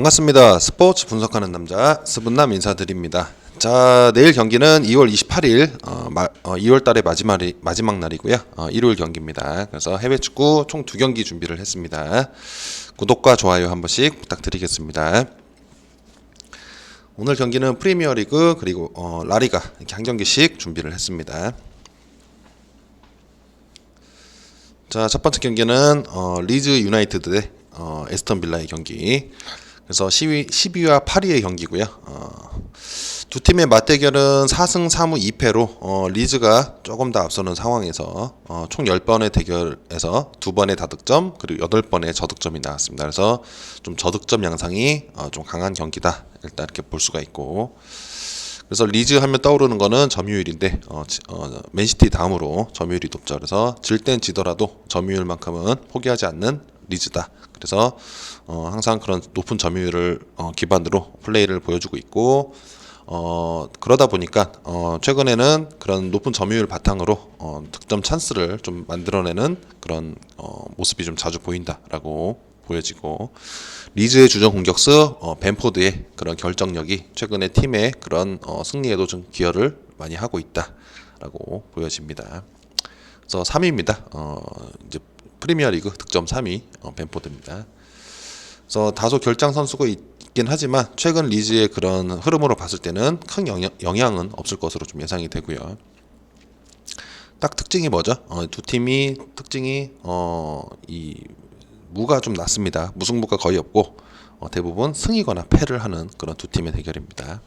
반갑습니다. 스포츠 분석하는 남자 스분남 인사드립니다. 자 내일 경기는 2월 28일 어, 마, 어, 2월 달의 마지막 마지막 날이고요. 어, 일요일 경기입니다. 그래서 해외 축구 총 두 경기 준비를 했습니다. 구독과 좋아요 한 번씩 부탁드리겠습니다. 오늘 경기는 프리미어리그 그리고 어, 라리가 이렇게 한 경기씩 준비를 했습니다. 자, 첫 번째 경기는 어, 리즈 유나이티드 대 어, 에스턴 빌라의 경기. 그래서 12, 12와 8위의 경기고요. 어, 두 팀의 맞대결은 4승 3무 2패로 어, 리즈가 조금 더 앞서는 상황에서 어, 총 10번의 대결에서 두 번의 다득점 그리고 8번의 저득점이 나왔습니다. 그래서 좀 저득점 양상이 어, 좀 강한 경기다. 일단 이렇게 볼 수가 있고 그래서 리즈 하면 떠오르는 거는 점유율인데 어, 지- 어, 맨시티 다음으로 점유율이 높죠. 그래서 질 땐 지더라도 점유율만큼은 포기하지 않는 리즈다. 그래서 어, 항상 그런 높은 점유율을 어, 기반으로 플레이를 보여주고 있고 어, 그러다 보니까 어, 최근에는 그런 높은 점유율 바탕으로 어, 득점 찬스를 좀 만들어내는 그런 어, 모습이 좀 자주 보인다라고 보여지고 리즈의 주전 공격수 어, 벤포드의 그런 결정력이 최근에 팀의 그런 어, 승리에도 좀 기여를 많이 하고 있다라고 보여집니다. 그래서 3위입니다. 어, 이제 프리미어리그 득점 3위 어, 벤포드입니다. 그래서 다소 결장 선수가 있긴 하지만 최근 리즈의 그런 흐름으로 봤을 때는 큰 영향, 영향 은 없을 것으로 좀 예상이 되고요. 딱 특징이 뭐죠? 어, 두 팀이 특징이 어, 이 무가 좀 낮습니다. 무승부가 거의 없고 어, 대부분 승이거나 패를 하는 그런 두 팀의 대결입니다.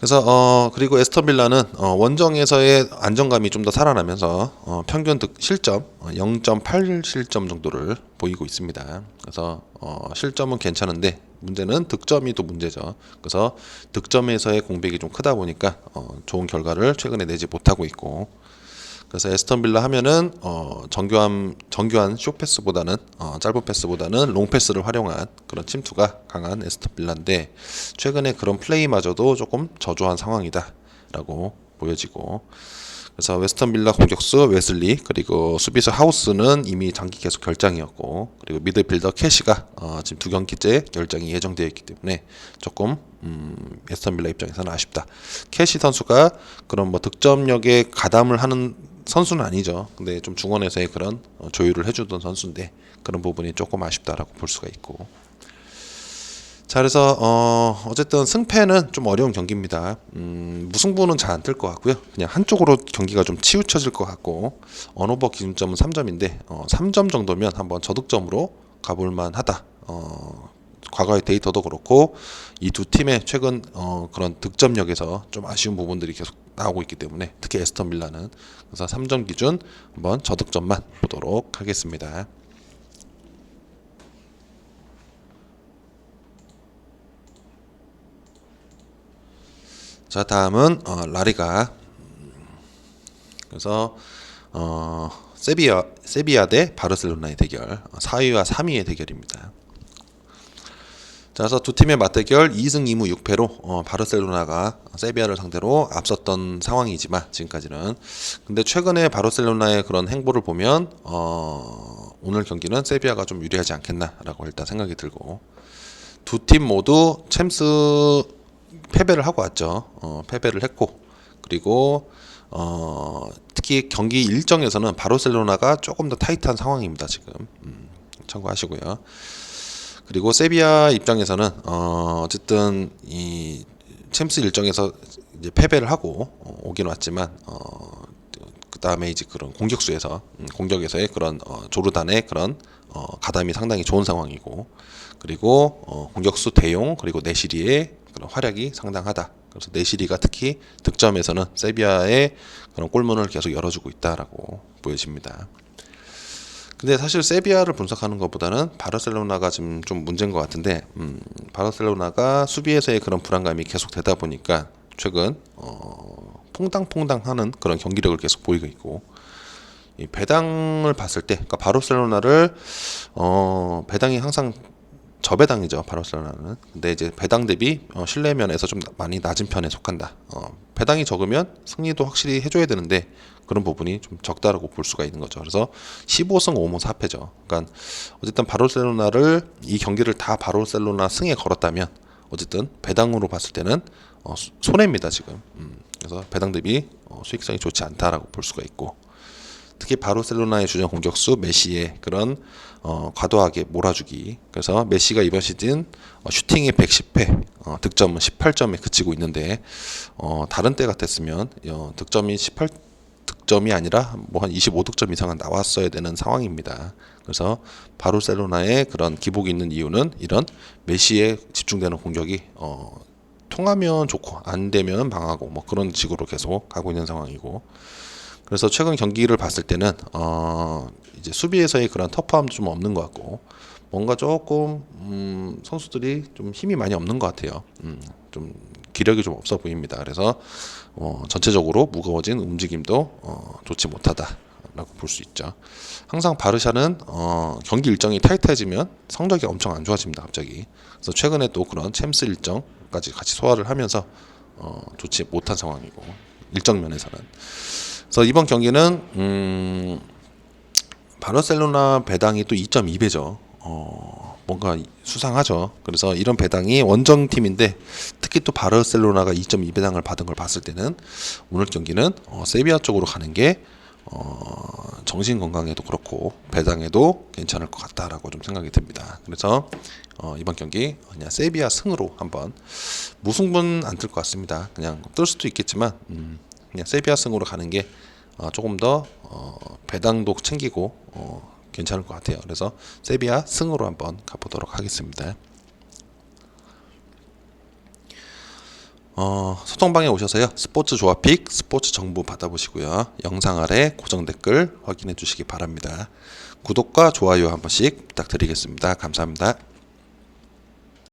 그래서 어 그리고 에스턴 빌라는 어 원정에서의 안정감이 좀 더 살아나면서 어 평균 득 실점 어0.8 실점 정도를 보이고 있습니다. 그래서 어 실점은 괜찮은데 문제는 득점이 또 문제죠. 그래서 득점에서의 공백이 좀 크다 보니까 어 좋은 결과를 최근에 내지 못하고 있고 그래서 에스턴 빌라 하면은 어 정교한 정교한 쇼 패스보다는 어 짧은 패스보다는 롱 패스를 활용한 그런 침투가 강한 에스턴 빌라인데 최근에 그런 플레이마저도 조금 저조한 상황이다라고 보여지고 그래서 웨스턴 빌라 공격수 웨슬리 그리고 수비수 하우스는 이미 장기 계속 결장이었고 그리고 미드필더 캐시가 어 지금 두 경기째 결장이 예정되어 있기 때문에 조금 음, 웨스턴 빌라 입장에서는 아쉽다. 캐시 선수가 그런 뭐 득점력에 가담을 하는 선수는 아니죠. 근데 좀 중원에서의 그런 어, 조율을 해주던 선수인데 그런 부분이 조금 아쉽다라고 볼 수가 있고. 자 그래서 어 어쨌든 승패는 좀 어려운 경기입니다. 음, 무승부는 잘 안 뜰 것 같고요. 그냥 한쪽으로 경기가 좀 치우쳐질 것 같고 언오버 기준점은 3점인데 어, 3점 정도면 한번 저득점으로 가볼 만 하다. 어, 과거의 데이터도 그렇고 이 두 팀의 최근 어, 그런 득점력에서 좀 아쉬운 부분들이 계속 나오고 있기 때문에 특히 에스턴 빌라는 그래서 3점 기준 한번 저득점만 보도록 하겠습니다. 자 다음은 어, 라리가 그래서 어, 세비야 세비야 대 바르셀로나의 대결 4위와 3위의 대결입니다. 자, 그래서 두 팀의 맞대결 2승 2무 6패로 어, 바르셀로나가 세비야를 상대로 앞섰던 상황이지만 지금까지는 근데 최근에 바르셀로나의 그런 행보를 보면 어, 오늘 경기는 세비야가 좀 유리하지 않겠나라고 일단 생각이 들고 두 팀 모두 챔스 패배를 하고 왔죠. 어, 패배를 했고 그리고 어, 특히 경기 일정에서는 바르셀로나가 조금 더 타이트한 상황입니다. 지금 음, 참고하시고요. 그리고 세비야 입장에서는 어, 어쨌든 이 챔스 일정에서 이제 패배를 하고 어, 오긴 왔지만 어, 그 다음에 이제 그런 공격수에서 음, 공격에서의 그런 어, 조르단의 그런 어, 가담이 상당히 좋은 상황이고 그리고 어, 공격수 대용 그리고 네시리의 그런 활약이 상당하다. 그래서 네시리가 특히 득점에서는 세비야의 그런 골문을 계속 열어주고 있다라고 보여집니다. 근데 사실 세비야를 분석하는 것보다는 바르셀로나가 지금 좀 문제인 것 같은데 음, 바르셀로나가 수비에서의 그런 불안감이 계속 되다 보니까 최근 어, 퐁당퐁당하는 그런 경기력을 계속 보이고 있고 이 배당을 봤을 때, 그러니까 바르셀로나를 어, 배당이 항상 저배당이죠 바르셀로나는. 근데 이제 배당 대비 어, 신뢰 면에서 좀 나- 많이 낮은 편에 속한다. 어, 배당이 적으면 승리도 확실히 해줘야 되는데 그런 부분이 좀 적다라고 볼 수가 있는 거죠. 그래서 15승 5무 4패죠. 그러니까 어쨌든 바르셀로나를 이 경기를 다 바르셀로나 승에 걸었다면 어쨌든 배당으로 봤을 때는 어, 수- 손해입니다 지금. 음, 그래서 배당 대비 어, 수익성이 좋지 않다라고 볼 수가 있고 특히 바르셀로나의 주전 공격수 메시의 그런 어, 과도하게 몰아주기. 그래서 메시가 이번 시즌 어, 슈팅이 110회, 어, 득점은 18점에 그치고 있는데 어, 다른 때 같았으면 어, 득점이 18 득점이 아니라 뭐 한 25득점 이상은 나왔어야 되는 상황입니다. 그래서 바르셀로나의 그런 기복이 있는 이유는 이런 메시에 집중되는 공격이 어, 통하면 좋고 안 되면 망하고 뭐 그런 식으로 계속 가고 있는 상황이고 그래서 최근 경기를 봤을 때는 어 이제 수비에서의 그런 터프함도 좀 없는 것 같고 뭔가 조금 음 선수들이 좀 힘이 많이 없는 것 같아요. 음 좀 기력이 좀 없어 보입니다. 그래서 어 전체적으로 무거워진 움직임도 어 좋지 못하다 라고 볼 수 있죠. 항상 바르샤는 어 경기 일정이 타이트해지면 성적이 엄청 안 좋아집니다. 갑자기. 그래서 최근에 또 그런 챔스 일정까지 같이 소화를 하면서 어 좋지 못한 상황이고 일정 면에서는 그래서 이번 경기는 음, 바르셀로나 배당이 또 2.2배죠. 어, 뭔가 수상하죠. 그래서 이런 배당이 원정 팀인데 특히 또 바르셀로나가 2.2배당을 받은 걸 봤을 때는 오늘 경기는 어, 세비야 쪽으로 가는 게 어, 정신 건강에도 그렇고 배당에도 괜찮을 것 같다라고 좀 생각이 듭니다. 그래서 어, 이번 경기 그냥 세비야 승으로 한번 무승부는 안 뜰 것 같습니다. 그냥 뜰 수도 있겠지만 음, 그냥 세비야 승으로 가는 게 어, 조금 더 어, 배당도 챙기고 어, 괜찮을 것 같아요. 그래서 세비야 승으로 한번 가보도록 하겠습니다. 어, 소통방에 오셔서요. 스포츠 조합픽, 스포츠 정보 받아보시고요. 영상 아래 고정 댓글 확인해 주시기 바랍니다. 구독과 좋아요 한 번씩 부탁드리겠습니다. 감사합니다.